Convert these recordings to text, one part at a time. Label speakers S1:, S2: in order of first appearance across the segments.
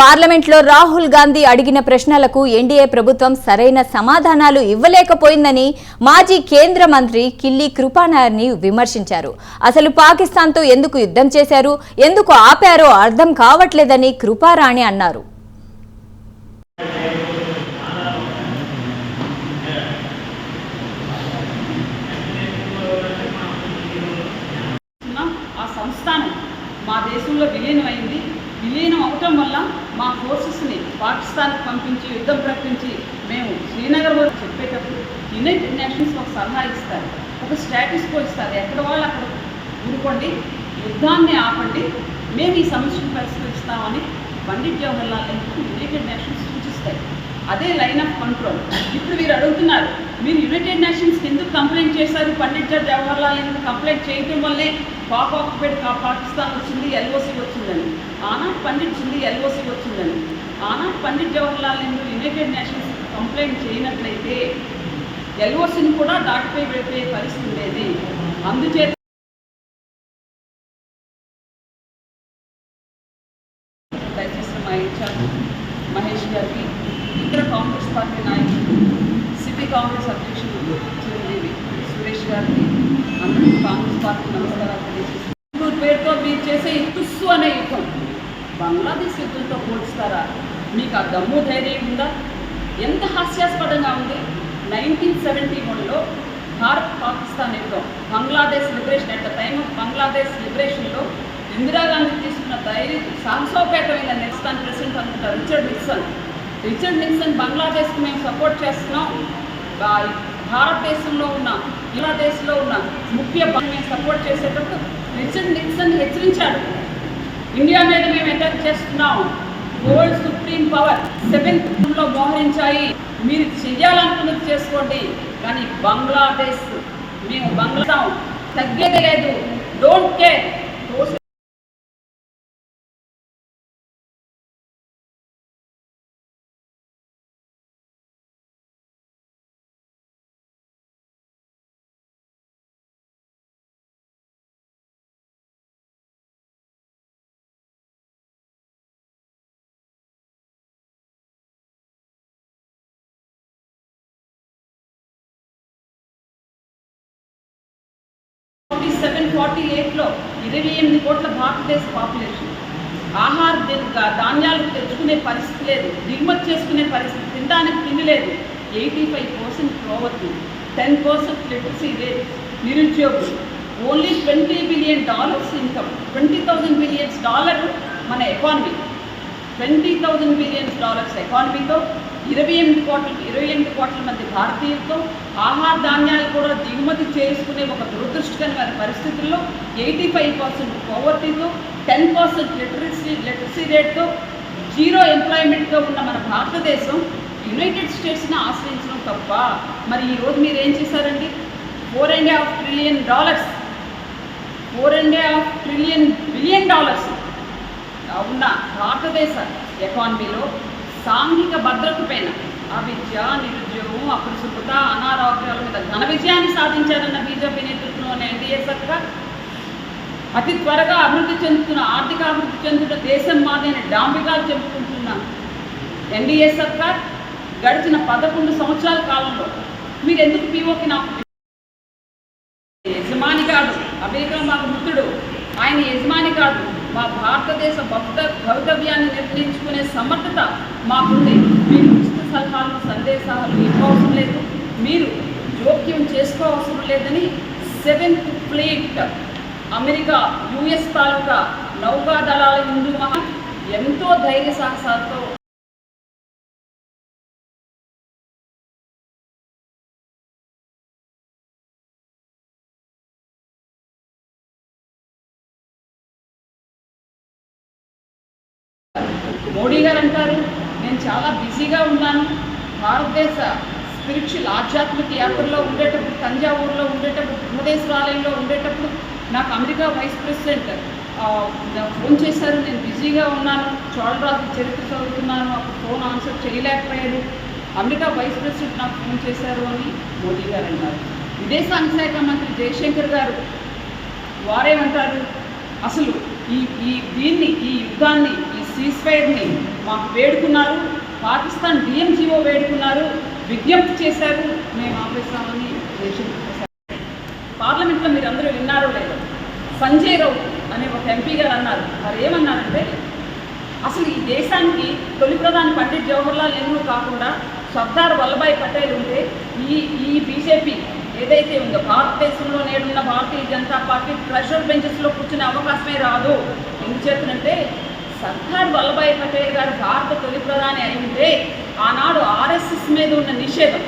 S1: పార్లమెంట్లో రాహుల్ గాంధీ అడిగిన ప్రశ్నలకు ఎన్డీఏ ప్రభుత్వం సరైన సమాధానాలు ఇవ్వలేకపోయిందని మాజీ కేంద్ర మంత్రి కిల్లి కృపానాయర్ని విమర్శించారు. అసలు పాకిస్తాన్తో ఎందుకు యుద్ధం చేశారు? ఎందుకు ఆపారో అర్థం కావట్లేదని కృపారాణి అన్నారు.
S2: ఆ సంస్థానం మా దేశంలో విలీనమైంది విలీనం అవటం వల్ల మా ఫోర్సెస్ని పాకిస్తాన్కి పంపించి యుద్ధం ప్రకటించి మేము శ్రీనగర్ వరకు చెప్పేటప్పుడు యునైటెడ్ నేషన్స్ ఒక సలహా ఇస్తారు. ఒక స్టాటస్ కో ఇస్తారు. ఎక్కడ వాళ్ళు అక్కడ ఊరుకోండి యుద్ధాన్ని ఆపండి మేము ఈ సమస్యను పరిష్కరిస్తామని పండిట్ జవహర్లాల్ నెహ్రూ యునైటెడ్ నేషన్స్ సూచిస్తాయి. అదే లైన్ ఆఫ్ కంట్రోల్ ఇప్పుడు మీరు అడుగుతున్నారు మీరు యునైటెడ్ నేషన్స్కి ఎందుకు కంప్లైంట్ చేశారు? పండిట్ జవహర్లాల్ నెహ్రూ కంప్లైంట్ చేయటం వల్లే పాప ఆక్యుపైడ్ పాకిస్తాన్ వచ్చింది ఎల్ఓసి వచ్చిందని. ఆనాడు పండిట్ చింది ఎల్ఓసి వచ్చిందని. ఆనాడు Pandit Jawaharlal Nehru United Nations complaint చేయనట్లయితే ఎల్ఓసిని కూడా దాటిపోయి వెళ్ళిపోయే పరిస్థితి ఉండేది. అందుచేత దయచేసి మా ఇన్ఛార్జ్ మహేష్ గారికి ఇతర కాంగ్రెస్ పార్టీ నాయకులు సిపి కాంగ్రెస్ అధ్యక్షులు చిరంజీవి సురేష్ గారికి అందరికీ కాంగ్రెస్ పార్టీ నమస్కారాలు పేరుతో మీరు చేసే తుస్సు అనే యుద్ధం బంగ్లాదేశ్ యుద్ధంతో పోల్చుతారా మీకు ఆ దమ్ము ధైర్యం ఉందా ఎంత హాస్యాస్పదంగా ఉంది నైన్టీన్ సెవెంటీ వన్లో భారత్ పాకిస్తాన్ యుద్ధం Bangladesh liberation at the time of Bangladesh లిబరేషన్లో Indira Gandhi తీసుకున్న ధైర్యం సాహసోపేతమైన నెక్స్తాన్ ప్రెసిడెంట్ అనుకుంటారు రిచర్డ్ నిక్సన్ రిచర్డ్ నిక్సన్ బంగ్లాదేశ్కి మేము సపోర్ట్ చేస్తున్నాం. భారతదేశంలో ఉన్న బంగ్లాదేశ్లో ఉన్న ముఖ్య మేము సపోర్ట్ చేసేటప్పుడు రిచర్డ్ నిక్సన్ హెచ్చరించాడు. ఇండియా మీద మేము అటాక్ చేస్తున్నాం. వరల్డ్ సుప్రీం పవర్ సెవెంత్లో మోహరించాయి. మీరు చెయ్యాలనుకున్నది చేసుకోండి. కానీ బంగ్లాదేశ్ మేము బంగ్లా తగ్గేది లేదు. డోంట్ కేర్ సెవెన్ ఫార్టీ ఎయిట్లో ఇరవై ఎనిమిది కోట్ల భారతదేశ పాపులేషన్. ఆహార ధాన్యాలు తెచ్చుకునే పరిస్థితి లేదు దిగుమతి చేసుకునే పరిస్థితి తినడానికి తిండి లేదు. Eighty five percent poverty ten percent literacy rate నిరుద్యోగులు. Only twenty billion dollars income. Twenty thousand billions dollar మన economy. Twenty thousand billions dollars ఎకానమీతో ఇరవై ఎనిమిది కోట్ల ఇరవై ఎనిమిది కోట్ల మంది భారతీయులతో ఆహార ధాన్యాలు కూడా దిగుమతి చేసుకునే ఒక దురదృష్టకరమైన పరిస్థితుల్లో ఎయిటీ ఫైవ్ పర్సెంట్ పవర్టీతో టెన్ పర్సెంట్ లిటరసీ లిటరసీ రేట్తో జీరో ఎంప్లాయ్మెంట్తో ఉన్న మన భారతదేశం యునైటెడ్ స్టేట్స్ని ఆశ్రయించడం తప్ప. మరి ఈరోజు మీరు ఏం చేశారండి? Four and half trillion dollars four and half trillion billion dollars ఉన్న భారతదేశ ఎకానమీలో సాంఘిక భద్రత పైన అవిద్య నిరుద్యోగం అపరిశుభ్రత అనారోగ్యాల మీద ఘన విజయాన్ని సాధించారన్న బీజేపీ నేతృత్వంలోని ఎన్డీఏ సర్కార్ అతి త్వరగా అభివృద్ధి చెందుతున్న ఆర్థిక అభివృద్ధి చెందుతున్న దేశం మాదైన డాంబికాలు చెప్పుకుంటున్న ఎన్డీఏ సర్కార్ గడిచిన పదకొండు సంవత్సరాల కాలంలో మీరు ఎందుకు పీఓకి నాకు యజమాని కాదు అమెరికా మాకు మిత్రుడు ఆయన యజమాని కాదు. మా భారతదేశ భక్త భవితవ్యాన్ని నిర్ణయించుకునే సమర్థత మాకుంది. మీరు ఉచిత సలహాలు సందేశాలు ఇవ్వవసరం లేదు. మీరు జోక్యం చేసుకోవసరం లేదని సెవెంత్ ఫ్లీట్ అమెరికా యుఎస్ తాలూకా నౌకాదళాల హిందూ మహా ఎంతో ధైర్య సాహసాలతో మోడీ గారు అంటారు నేను చాలా బిజీగా ఉన్నాను. భారతదేశ స్పిరిచువల్ ఆధ్యాత్మిక యాత్రలో ఉండేటప్పుడు తంజావూరులో ఉండేటప్పుడు బృహదేశ్వరాలయంలో ఉండేటప్పుడు నాకు అమెరికా వైస్ ప్రెసిడెంట్ ఫోన్ చేశారు. నేను బిజీగా ఉన్నాను. చోళరాజు చరిత్ర చదువుతున్నాను. అప్పుడు ఫోన్ ఆన్సర్ చేయలేకపోయాను. అమెరికా వైస్ ప్రెసిడెంట్ నాకు ఫోన్ చేశారు అని మోడీ గారు అన్నారు విదేశాంగ శాఖ మంత్రి జయశంకర్ గారు వారేమంటారు? అసలు ఈ ఈ దీన్ని ఈ యుద్ధాన్ని ఈ సీజ్ ఫైర్ని మాకు వేడుకున్నారు. పాకిస్తాన్ డిఎంజీఓ వేడుకున్నారు. విజ్ఞప్తి చేశారు. మేము ఆపేస్తామని దేశం పార్లమెంట్లో మీరు అందరూ విన్నారో లేదో. సంజయ్ రౌత్ అనే ఒక ఎంపీ గారు అన్నారు. వారు ఏమన్నారంటే అసలు ఈ దేశానికి తొలి ప్రధాని పండిట్ జవహర్లాల్ నెహ్రూ కాకుండా సర్దార్ వల్లభాయ్ పటేల్ ఉంటే ఈ ఈ బీజేపీ ఏదైతే ఉందో భారతదేశంలో నేడున్న భారతీయ జనతా పార్టీ ప్రెషర్ బెంచెస్లో కూర్చునే అవకాశమే రాదు. ఎందుచేతనంటే సర్దార్ వల్లభాయ్ పటేల్ గారు భారత తొలి ప్రధాని అయితే ఆనాడు ఆర్ఎస్ఎస్ మీద ఉన్న నిషేధం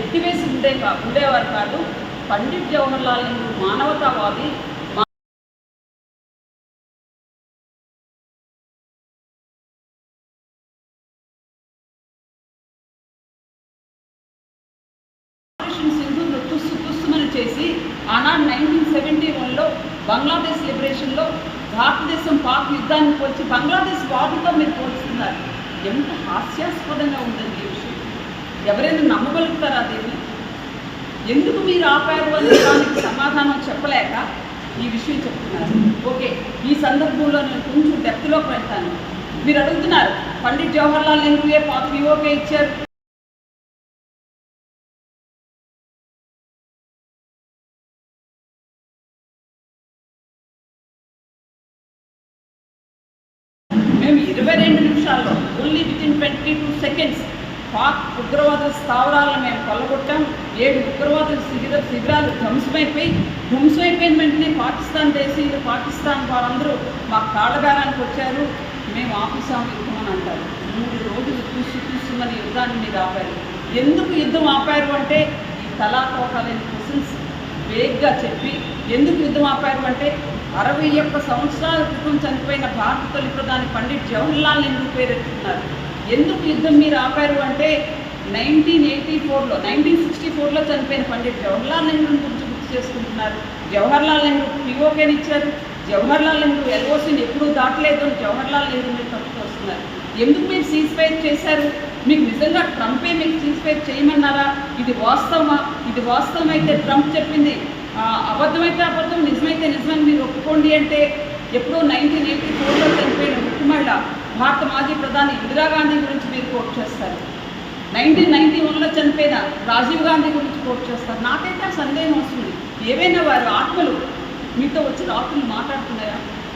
S2: ఎత్తివేసి ఉండే ఉండేవారు కాదు. పండిట్ జవహర్లాల్ నెహ్రూ మానవతావాది సింధు చేసి ఆనాడు నైన్టీన్ సెవెంటీ వన్లో బంగ్లాదేశ్ లిబరేషన్లో భారతదేశం పాక్ యుద్ధాన్ని పోల్చి బంగ్లాదేశ్ వాటితో మీరు పోల్చుతున్నారు. ఎంత హాస్యాస్పదంగా ఉందండి ఈ విషయం. ఎవరైనా నమ్మగలుగుతారా దీన్ని? ఎందుకు మీరు ఆపారు అనే దానికి సమాధానం చెప్పలేక ఈ విషయం చెప్తున్నారు? ఓకే ఈ సందర్భంలో నేను కొంచెం డెప్త్లోకి వెళ్తాను మీరు అడుగుతున్నారు పండిట్ జవహర్లాల్ నెహ్రూయే పాత వివోకే ఇచ్చారు. నిమిషాల్లో only within twenty two seconds Pak ఉగ్రవాద స్థావరాలను మేము కొల్లగొట్టాం ఏడు ఉగ్రవాద శిబిర శిబిరాలు ధ్వంసమైపోయి ధ్వంసమైపోయిన వెంటనే పాకిస్తాన్ దేశీయులు పాకిస్తాన్ వారందరూ మా కాళ్ళబేరానికి వచ్చారు. మేము ఆపేసాం యుద్ధం అని అంటారు. మూడు రోజులు చూసి చూసి మన యుద్ధాన్ని మీద ఆపారు. ఎందుకు యుద్ధం ఆపారు అంటే ఈ తలాతోకాలేని క్వశ్చన్స్ వేగ్గా చెప్పి ఎందుకు యుద్ధం ఆపారు అంటే అరవై ఒక్క సంవత్సరాల క్రితం చనిపోయిన భారత తొలి ప్రధాని పండిట్ జవహర్లాల్ నెహ్రూ పేరెత్తుతున్నారు. ఎందుకు యుద్ధం మీరు ఆపారు అంటే నైన్టీన్ ఎయిటీ ఫోర్లో నైన్టీన్ సిక్స్టీ ఫోర్లో చనిపోయిన పండిట్ జవహర్లాల్ నెహ్రూ గురించి గుర్తు చేసుకుంటున్నారు. జవహర్లాల్ నెహ్రూ పిఓకేని ఇచ్చారు. జవహర్లాల్ నెహ్రూ ఎల్ఓసిని ఎప్పుడూ దాటలేదు అని జవహర్లాల్ నెహ్రూ మీరు తప్పుతూ వస్తున్నారు. ఎందుకు మీరు సీజ్ ఫైర్ చేశారు? మీకు నిజంగా ట్రంపే మీకు సీజ్ ఫైర్ చేయమన్నారా? ఇది వాస్తవమా? ఇది వాస్తవం అయితే ట్రంప్ చెప్పింది అబద్ధమైతే అబద్ధం నిజమైతే నిజమని మీరు ఒప్పుకోండి అంటే ఎప్పుడో నైన్టీన్ ఎయిటీ ఫోర్లో చనిపోయిన ముఖ్యమహిళ భారత మాజీ ప్రధాని ఇందిరాగాంధీ గురించి మీరు కోట్ చేస్తారు. నైన్టీన్ నైన్టీ వన్లో చనిపోయిన రాజీవ్ గాంధీ గురించి కోట్ చేస్తారు. నాకైతే సందేహం వస్తుంది. ఏవైనా వారి ఆత్మలు మీతో వచ్చి రాత్రులు మాట్లాడుతున్నాయా?